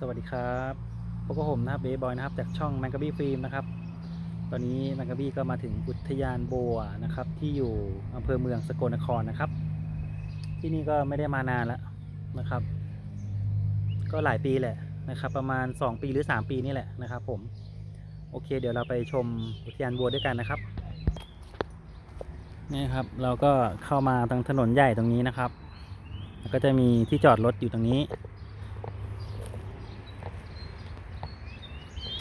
สวัสดีครับพบกับผมนะครับเบย์บอยนะครับ จากช่องแมงกะบี้ฟิล์มนะครับ ตอนนี้แมงกะบี้ก็มาถึงอุทยานบัวนะครับ ที่อยู่อำเภอเมืองสกลนครนะครับ ที่นี่ก็ไม่ได้มานานแล้วนะครับ ก็หลายปีแหละนะครับ ประมาณ 2 ปีหรือ 3 ปีนี่แหละนะครับ ผม โอเค เดี๋ยวเราไปชมอุทยานบัวด้วยกันนะครับ นี่ครับ เราก็เข้ามาทางถนนใหญ่ตรงนี้นะครับ แล้วก็จะมีที่จอดรถอยู่ตรงนี้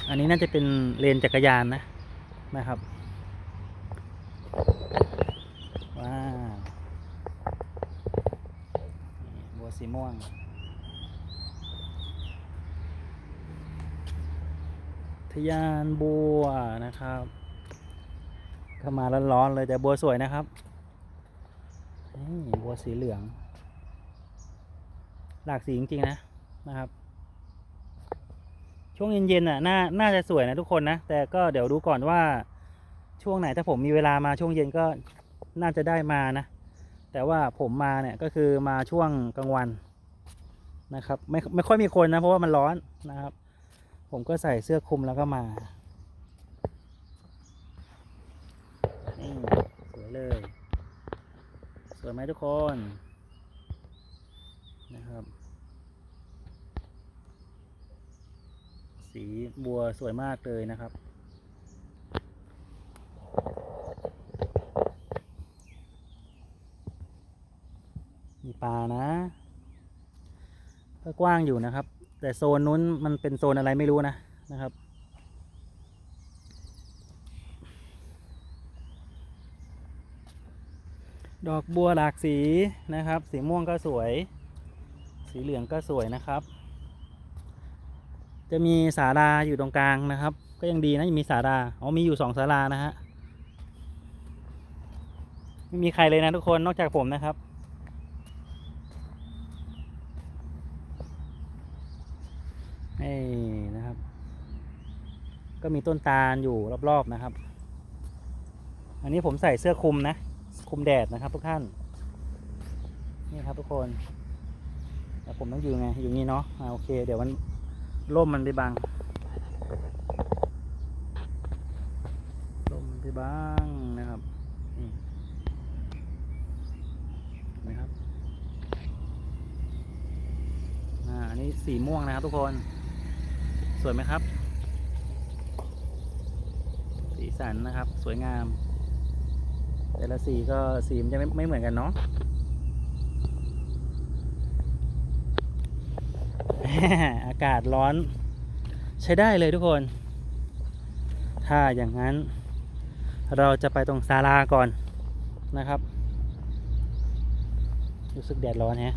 อันนี้น่าจะเป็นเลนจักรยานนะนะครับว้าวบัวสีม่วงทยานบัวนะครับเข้ามาร้อนๆเลยแต่บัวสวยนะครับนี่บัวสีเหลือง หลากสีจริงๆนะนะครับ ช่วงเย็นๆน่ะน่าน่าจะสวยนะทุกคนนะ แต่ก็เดี๋ยวดูก่อนว่าช่วงไหนถ้าผมมีเวลามาช่วงเย็นก็น่าจะได้มานะ แต่ว่าผมมาเนี่ยก็คือมาช่วงกลางวันนะครับ ไม่ไม่ค่อยมีคนนะ เพราะว่ามันร้อนนะครับ ผมก็ใส่เสื้อคลุมแล้วก็มานี่สวยเลย สวยไหมทุกคนนะครับ สีบัวสวยมากเลยนะครับ มีปลานะก็กว้างอยู่นะครับ แต่โซนนู้นมันเป็นโซนอะไรไม่รู้นะนะครับดอกบัวหลากสีนะครับ สีม่วงก็สวย สีเหลืองก็สวยนะครับ จะมีศาลาอยู่ตรงกลางนะครับ ก็ยังดีนะยังมีศาลาอ๋อมีอยู่สองศาลานะฮะไม่มีใครเลยนะทุกคนนอกจากผมนะครับ นี่นะครับ ก็มีต้นตาลอยู่รอบๆนะครับ อันนี้ผมใส่เสื้อคลุมนะคลุมแดดนะครับทุกท่าน นี่ครับทุกคนแต่ผมต้องอยู่ไงอยู่นี่เนาะอ่าโอเค เดี๋ยวมัน ร่มมันไปบังร่มมันไปบังนะครับนี่เห็นะครับอ่าอันนี้สีม่วงนะครับทุกคน สวยไหมครับ สีสันนะครับ สวยงาม แต่ละสีก็สีมันจะไม่ไม่เหมือนกันเนาะ อากาศร้อน ใช้ได้เลยทุกคน ถ้าอย่างนั้น เราจะไปตรงศาลาก่อนนะครับ รู้สึกแดดร้อนแฮะ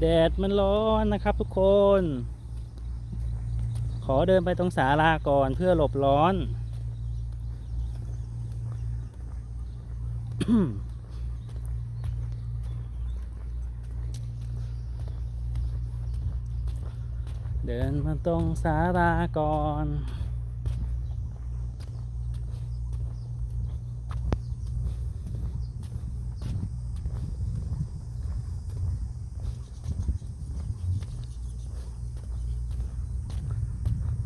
แดดมันร้อนนะครับทุกคน ขอเดินไปตรงศาลาก่อนเพื่อหลบร้อน เดินมาตรงศาลาก่อน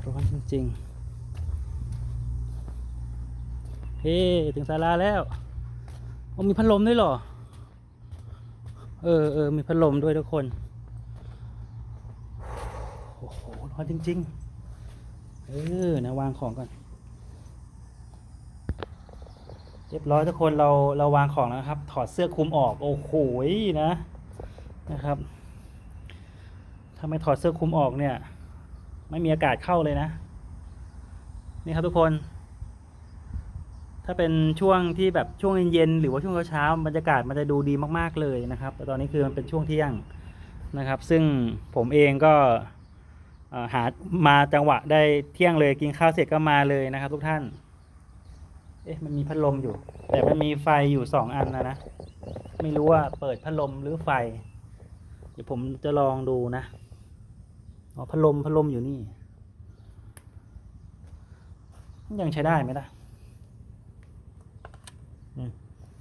ร้อนจริงๆ เฮ้ ถึงศาลาแล้วโอ้มีพัดลมด้วยเหรอ เออเออมีพัดลมด้วยทุกคน อ้โหร้อนจริง ๆ เออนะวางของก่อน เรียบร้อยทุกคนเราเราวางของแล้วครับ ถอดเสื้อคลุมออกโอ้โหนะนะครับถ้าไม่ถอดเสื้อคลุมออกเนี่ย ไม่มีอากาศเข้าเลยนะ นี่ครับทุกคน ถ้าเป็นช่วงที่แบบช่วงเย็นๆหรือว่าช่วงเช้าบรรยากาศมันจะดูดีมากๆเลยนะครับ แต่ตอนนี้คือมันเป็นช่วงเที่ยงนะครับ ซึ่งผมเองก็ หามาจังหวะได้เที่ยงเลยกินข้าวเสร็จก็มาเลยนะครับ ทุกท่าน เอ๊ะมันมีพัดลมอยู่ แต่มันมีไฟอยู่สองอันนะนะ ไม่รู้ว่าเปิดพัดลมหรือไฟ เดี๋ยวผมจะลองดูนะอ๋อพัดลมพัดลมอยู่นี่ ยังใช้ได้ไหมล่ะ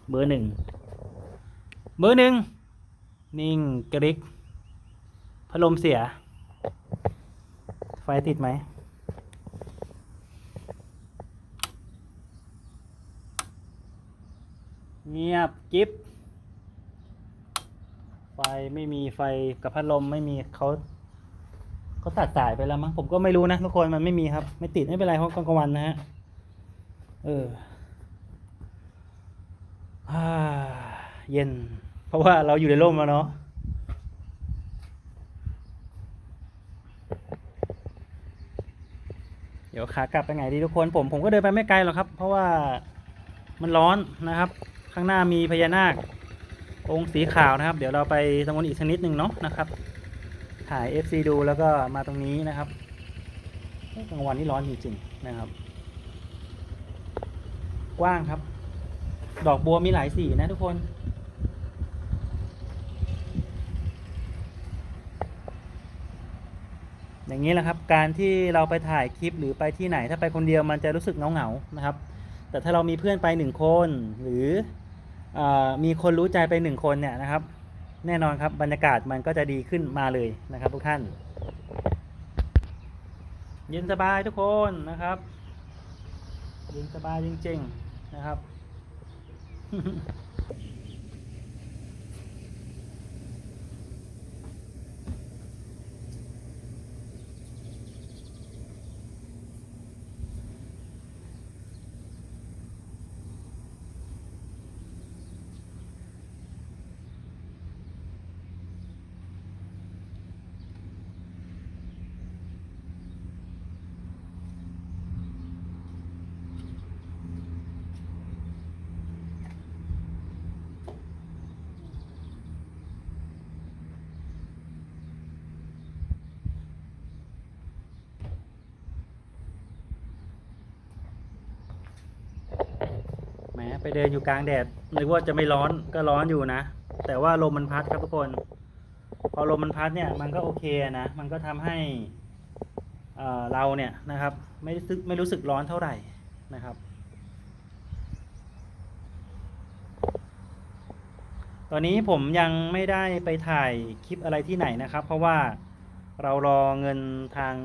เบอร์หนึ่งเบอร์หนึ่งนิ่งกริกพัดลมเสีย ไฟติดไหม เงียบกิ๊บไฟไม่มีไฟกับพัดลมไม่มีเขาเขาตัดสายไปแล้วมั้งผมก็ไม่รู้นะทุกคนมันไม่มีครับ ไม่ติดไม่เป็นไรเพราะกลางวันนะฮะเออเย็น เพราะว่าเราอยู่ในร่มแล้วเนาะ เดี๋ยวขากลับไปไงดีทุกคนผมผมก็เดินไปไม่ไกลหรอกครับ เพราะว่ามันร้อนนะครับ ข้างหน้ามีพญานาค องค์สีขาวนะครับ เดี๋ยวเราไปตรงนู้นอีกชนิดหนึ่งเนาะนะครับ ถ่าย FC ดูแล้วก็มาตรงนี้นะครับกลางวันนี่ร้อนจริงๆนะครับ กว้างครับ ดอกบัวมีหลายสีนะทุกคน อย่างนี้แหละครับ การที่เราไปถ่ายคลิปหรือไปที่ไหน ถ้าไปคนเดียวมันจะรู้สึกเหงาๆนะครับ แต่ถ้าเรามีเพื่อนไปหนึ่งคน หรืออมีคนรู้ใจไปหนึ่งคนเนี่ยนะครับ แน่นอนครับบรรยากาศมันก็จะดีขึ้นมาเลยนะครับทุกท่าน เย็นสบายทุกคนนะครับเย็นสบายจริงๆนะครับ ไปเดินอยู่กลางแดดนึกว่าจะไม่ร้อนก็ร้อนอยู่นะ แต่ว่าลมมันพัดครับทุกคน พอลมมันพัดเนี่ยมันก็โอเคนะ มันก็ทำให้เราเนี่ยนะครับไม่รู้สึกไม่รู้สึกร้อนเท่าไหร่นะครับ ตอนนี้ผมยังไม่ได้ไปถ่ายคลิปอะไรที่ไหนนะครับ เพราะว่าเรารอเงินทาง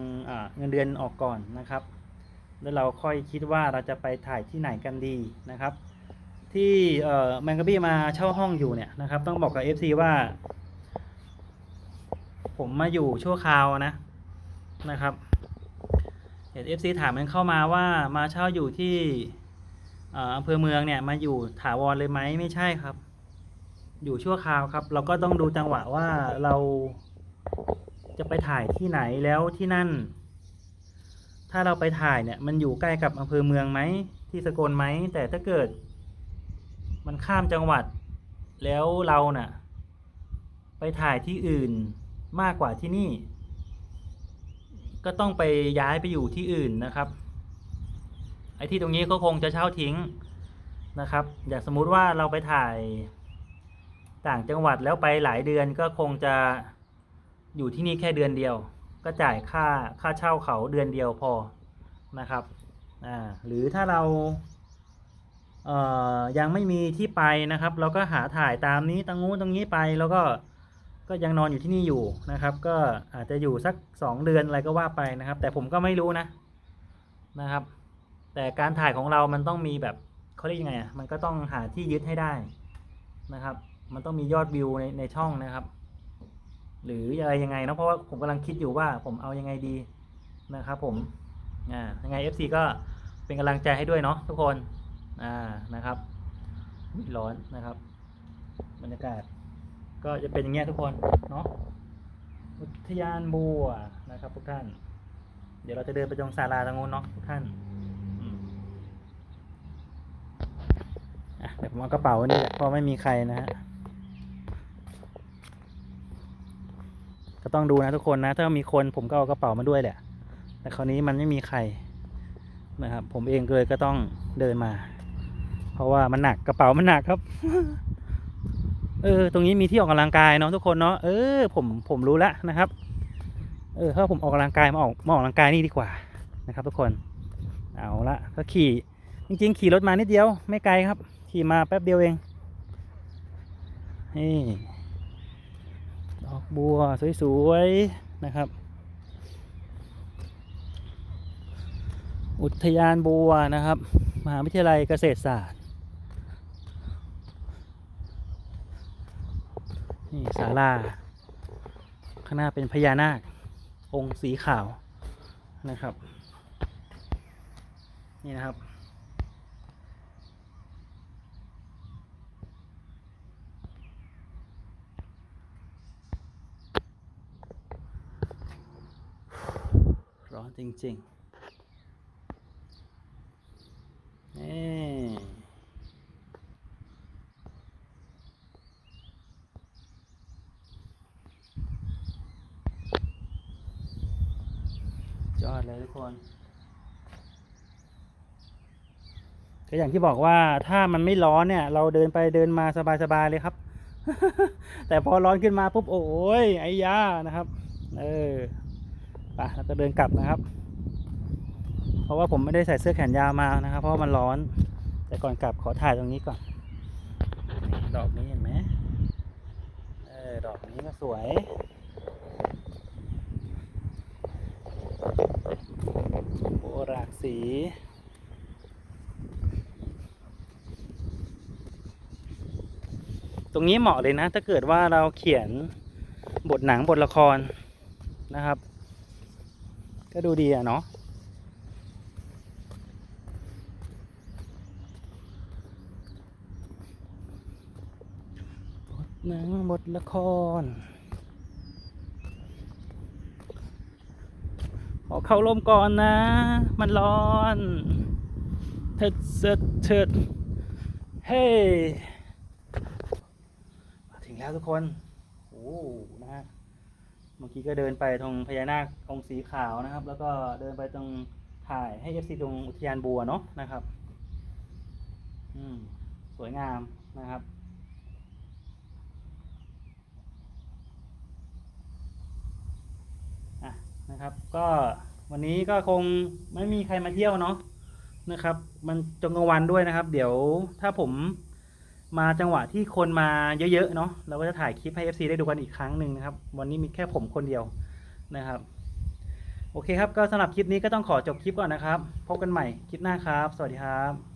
เงินเดือนออกก่อนนะครับ แล้วเราค่อยคิดว่าเราจะไปถ่ายที่ไหนกันดีนะครับ ที่แมงกะบี้มาเช่าห้องอยู่เนี่ยนะครับ ต้องบอกกับ FC ว่า ผมมาอยู่ชั่วคราวนะนะครับเห็น FC ถามมันเข้ามาว่ามาเช่าอยู่ที่เอ่ออำเภอเมืองเนี่ยมาอยู่ถาวรเลยไหมไม่ใช่ครับ อยู่ชั่วคราวครับ เราก็ต้องดูจังหวะว่าเราจะไปถ่ายที่ไหนแล้วที่นั่น ถ้าเราไปถ่ายเนี่ยมันอยู่ใกล้กับอำเภอเมืองไหมที่สกลไหมแต่ถ้าเกิด มันข้ามจังหวัด แล้วเราน่ะ ไปถ่ายที่อื่นมากกว่าที่นี่ ก็ต้องไปย้ายไปอยู่ที่อื่นนะครับ ไอ้ที่ตรงนี้ก็คงจะเช่าทิ้งนะครับ อย่างสมมุติว่าเราไปถ่ายต่างจังหวัดแล้วไปหลายเดือนก็คงจะอยู่ที่นี่แค่เดือนเดียว ก็จ่ายค่าค่าเช่าเขาเดือนเดียวพอนะครับ อ่า หรือถ้าเรา ยังไม่มีที่ไปนะครับ เราก็หาถ่ายตามนี้ตรงนู้นตรงนี้ไปแล้วก็ก็ยังนอนอยู่ที่นี่อยู่นะครับ ก็อาจจะอยู่สักสองเดือนอะไรก็ว่าไปนะครับ แต่ผมก็ไม่รู้นะนะครับ แต่การถ่ายของเรามันต้องมีแบบเขาเรียกยังไงอะมันก็ต้องหาที่ยึดให้ได้นะครับ มันต้องมียอดวิวในในช่องนะครับ หรืออะไรยังไงเนาะเพราะว่าผมกำลังคิดอยู่ว่าผมเอายังไงดีนะครับ ผมอ่ายังไง FC ก็เป็นกำลังใจให้ด้วยเนาะทุกคน อ่านะครับร้อนนะครับ บรรยากาศ ก็จะเป็นอย่างเงี้ยทุกคนเนาะอุทยานบัวนะครับ ทุกท่าน เดี๋ยวเราจะเดินไปตรงศาลาตรงนู้นเนาะทุกท่านเดี๋ยวผมเอากระเป๋านี่แหละเพราะไม่มีใครนะฮะก็ต้องดูนะทุกคนนะ ถ้ามีคนผมก็เอากระเป๋ามาด้วยแหละ แต่คราวนี้มันไม่มีใครนะครับ ผมเองเลยก็ต้องเดินมา เพราะว่ามันหนักกระเป๋ามันหนักครับ เออ ตรงนี้มีที่ออกกำลังกายเนาะทุกคนเนาะเออผมผมรู้แล้วนะครับ เออถ้าผมออกกำลังกายมาออกมาออกกำลังกายนี่ดีกว่านะครับ ทุกคนเอาละก็ขี่จริงๆ ขี่รถมานิดเดียวไม่ไกลครับ ขี่มาแป๊บเดียวเองนี่ดอกบัวสวยๆนะครับ อุทยานบัวนะครับ มหาวิทยาลัยเกษตรศาสตร์ นี่ศาลา ข้างหน้าเป็นพญานาค องค์สีขาวนะครับ นี่นะครับร้อนจริงๆนี่ยอ ดเลยทุกคน ก็อย่างที่บอกว่าถ้ามันไม่ร้อนเนี่ย เราเดินไปเดินมาสบายๆเลยครับ แต่พอร้อนขึ้นมาปุ๊บโอ้ยไอ้ยานะครับ เออไปแล้วก็เดินกลับนะครับ เพราะว่าผมไม่ได้ใส่เสื้อแขนยาวมานะครับ เพราะมันร้อน แต่ก่อนกลับขอถ่ายตรงนี้ก่อน ดอกนี้เห็นไหมเออดอกนี้ก็สวย โบรากสีตรงนี้เหมาะเลยนะ ถ้าเกิดว่าเราเขียนบทหนังบทละครนะครับ ก็ดูดีอะเนาะบทหนังบทละคร ขอเข้าร่มก่อนนะ มันร้อนเถิดเสดเถิดเฮ้มาถึงแล้วทุกคน โอ้นะฮะเมื่อกี้ก็เดินไปตรงพญานาคองค์สีขาวนะครับ แล้วก็เดินไปตรงถ่ายให้เอฟซีตรงอุทยานบัวเนาะนะครับ อืม สวยงามนะครับ อะ นะครับ ก็วันนี้ก็คงไม่มีใครมาเที่ยวเนาะนะครับ มันจงกลางวันด้วยนะครับ เดี๋ยวถ้าผมมาจังหวะที่คนมาเยอะๆเนาะเราก็จะถ่ายคลิปให้ FC ได้ดูกันอีกครั้งหนึ่งนะครับ วันนี้มีแค่ผมคนเดียวนะครับ โอเคครับก็สำหรับคลิปนี้ก็ต้องขอจบคลิปก่อนนะครับ พบกันใหม่คลิปหน้าครับ สวัสดีครับ